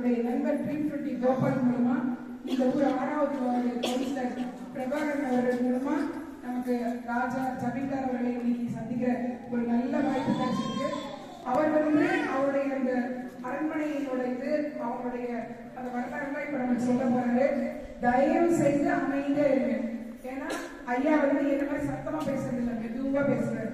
நம்முடைய நண்பர் dream twenty Gopal மூலமா இந்த ஊர் ஆறாவது வார்டு கவுன்சிலர் பிரபாகரன் அவர்கள் மூலமா நமக்கு ராஜா ஜமீன்தார் அவர்களை இன்னைக்கு சந்திக்கிற ஒரு நல்ல வாய்ப்பு கிடைச்சிருக்கு. அவர் வந்து அவருடைய அந்த அரண்மனையோட இது அவங்களுடைய அந்த வரலாறுலாம் இப்ப நம்ம சொல்ல போறாரு. தயவு செய்து அமைதியா இருங்க. ஏன்னா ஐயா வந்து என்ன மாதிரி சத்தமா பேசுறது இல்லை மெதுவா பேசுறாரு.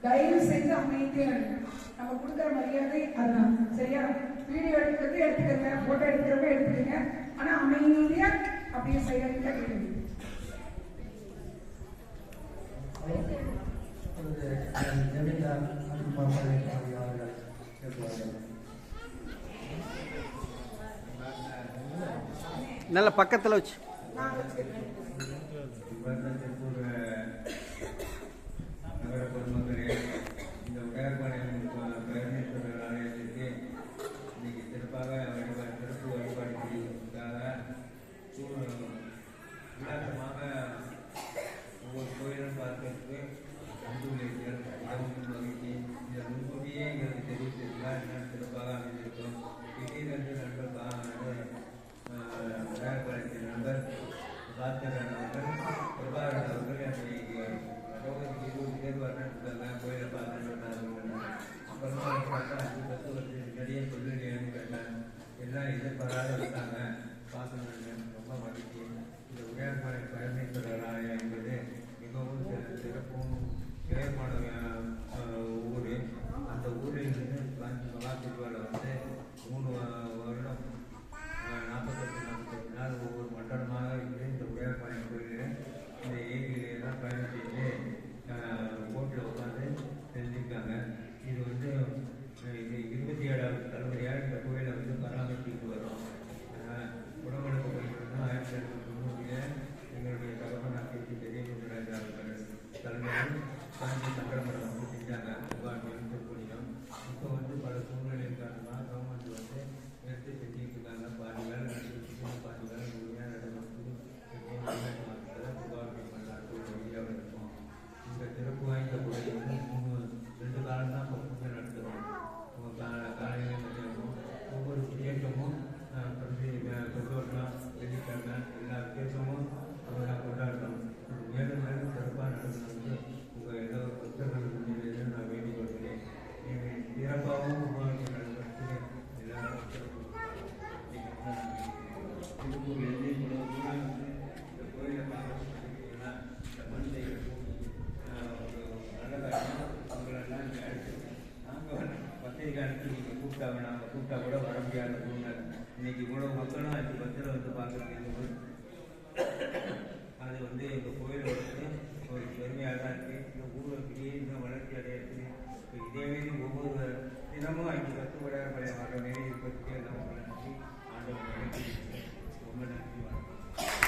தயவு செய்து அமைதியா இருங்க. நம்ம கொடுக்குற மரியாதை அதுதான். சரியா? வீடியோ எடுக்கிறது எடுத்துக்கங்க போட்டோ எடுக்கிறவங்க எடுத்துக்கங்க ஆனா அமைதியா அப்படியே சைலண்டா கேளுங்க. ஜமீன்தார் அன்பு அவர்கள் பேசுவார்கள் நல்ல பக்கத்தில் வச்சு. அப்புறமா பார்த்தா அஞ்சு பத்து முன்னாடியே சொல்லுங்கன்னு எல்லாம் எதிர்பாராத வந்தாங்க பார்க்கணுன்னு சிறப்பாகவும் திருப்பூர் இவ்வளவு தூரம் வந்து இந்த கோயிலை பார்க்கறதுக்குன்னா இந்த மண் நல்ல காரியம் அவங்களெல்லாம் இங்கே நாங்கள் பத்திரிக்கை அனுப்பி நீங்கள் கூப்பிட்டா கூட வர முடியாத சூழ்நிலை இன்னைக்கு இவ்வளோ மக்களும் அஞ்சு வந்து பார்க்குறதுக்கு அது வந்து எங்கள் கோயிலை வந்து தினமும் அஞ்சு பத்து விட பழைய நன்றி. ஆண்டவன் ரொம்ப நன்றி.